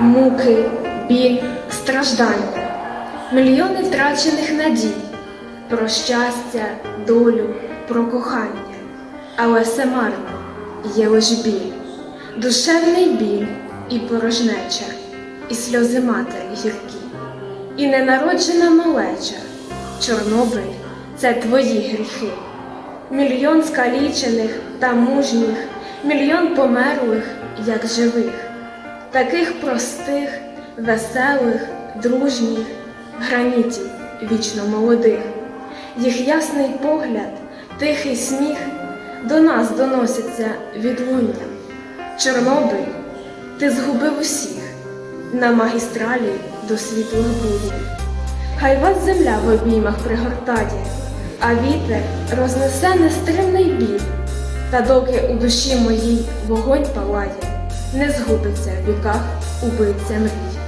муки, біль, страждання, мільйони втрачених надій про щастя, долю, про кохання. Але все марно, є лиш біль, душевний біль і порожнеча, і сльози матері гіркі, і ненароджена малеча. Чорнобиль це твої гріхи. Мільйон скалічених та мужніх, мільйон померлих, як живих, таких простих, веселих, дружніх, гранітів вічно молодих. Їх ясний погляд, тихий сміх до нас доноситься відлунням. Чорнобиль, ти згубив усіх на магістралі до світлих будів. Хай вас земля в обіймах пригортає, а вітер рознесе нестримний біль. Та доки у душі моїй вогонь палає, не згубиться в віках убивця мрій.